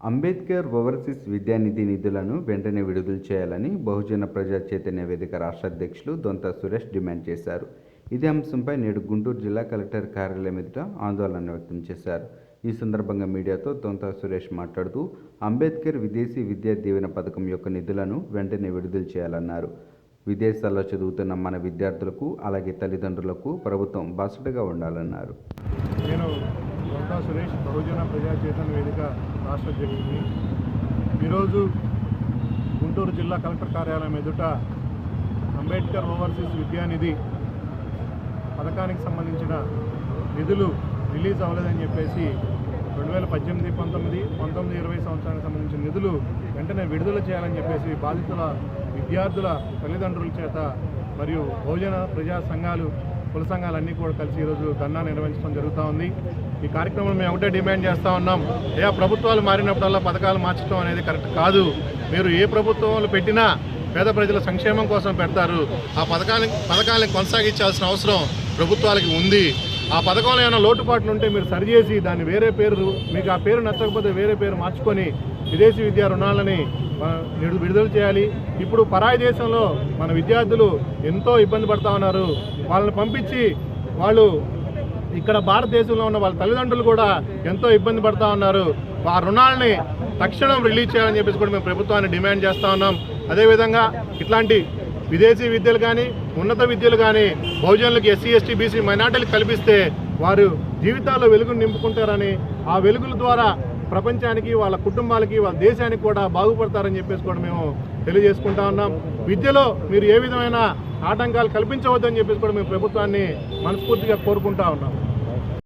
Ambedkar overseas విద్యానిధి నిధులను వెంటనే విడుదల చేయాలని బహుజన ప్రజా చైతన్య వేదిక రాష్ట్ర అధ్యక్షులు దొంత సురేష్ డిమాండ్ చేశారు. ఇదే అంశంపై నేడు గుంటూరు జిల్లా కలెక్టర్ కార్యాలయం ఎదుట ఆందోళన వ్యక్తం చేశారు. ఈ సందర్భంగా మీడియాతో దొంత సురేష్ మాట్లాడుతూ అంబేద్కర్ విదేశీ విద్యా దీవెన పథకం యొక్క నిధులను వెంటనే విడుదల చేయాలన్నారు. విదేశాల్లో చదువుతున్న మన విద్యార్థులకు అలాగే తల్లిదండ్రులకు ప్రభుత్వం బాసటగా ఉండాలన్నారు. నేను దొంతా సురేష్ బహుజన ప్రజా వేదిక రాష్ట్ర అధ్యక్షుడిని. ఈరోజు గుంటూరు జిల్లా కలెక్టర్ కార్యాలయం ఎదుట అంబేద్కర్ ఓవర్సీస్ విద్యానిధి పథకానికి సంబంధించిన నిధులు రిలీజ్ అవ్వలేదని చెప్పేసి రెండు వేల పద్దెనిమిది పంతొమ్మిది పంతొమ్మిది ఇరవై సంవత్సరానికి సంబంధించిన నిధులు వెంటనే విడుదల చేయాలని చెప్పేసి బాధితుల విద్యార్థుల తల్లిదండ్రుల చేత మరియు బహుజన ప్రజా సంఘాలు కుల సంఘాలన్నీ కూడా కలిసి ఈరోజు ధర్నా నిర్వహించడం జరుగుతూ ఉంది. ఈ కార్యక్రమం మేము ఒకటే డిమాండ్ చేస్తూ ఉన్నాం. ఏ ప్రభుత్వాలు మారినప్పుడల్లా పథకాలు మార్చడం అనేది కరెక్ట్ కాదు. మీరు ఏ ప్రభుత్వాలు పెట్టినా పేద ప్రజల సంక్షేమం కోసం పెడతారు. ఆ పథకాన్ని పథకాలను కొనసాగించాల్సిన అవసరం ప్రభుత్వాలకి ఉంది. ఆ పథకంలో ఏమైనా లోటుపాట్లు ఉంటే మీరు సరిచేసి దాన్ని వేరే పేరు మీకు ఆ పేరు నచ్చకపోతే వేరే పేరు మార్చుకొని విదేశీ విద్యా రుణాలని విడుదల చేయాలి. ఇప్పుడు పరాయి దేశంలో మన విద్యార్థులు ఎంతో ఇబ్బంది పడతా ఉన్నారు. వాళ్ళని పంపించి వాళ్ళు ఇక్కడ భారతదేశంలో ఉన్న వాళ్ళ తల్లిదండ్రులు కూడా ఎంతో ఇబ్బంది పడతా ఉన్నారు. ఆ రుణాలని తక్షణం రిలీజ్ చేయాలని చెప్పేసి కూడా మేము ప్రభుత్వాన్ని డిమాండ్ చేస్తూ ఉన్నాం. అదేవిధంగా ఇట్లాంటి విదేశీ విద్యలు కానీ ఉన్నత విద్యలు కానీ బహుజనులకు ఎస్సీ ఎస్టీ బీసీ మైనార్టీలకు కల్పిస్తే వారు జీవితాల్లో వెలుగును నింపుకుంటారని ఆ వెలుగుల ద్వారా ప్రపంచానికి వాళ్ళ కుటుంబాలకి వాళ్ళ దేశానికి కూడా బాగుపడతారని చెప్పేసి కూడా మేము తెలియజేసుకుంటా ఉన్నాం. విద్యలో మీరు ఏ విధమైన ఆటంకాలు కల్పించవద్దని చెప్పేసి కూడా మేము ప్రభుత్వాన్ని మనస్ఫూర్తిగా కోరుకుంటా ఉన్నాం.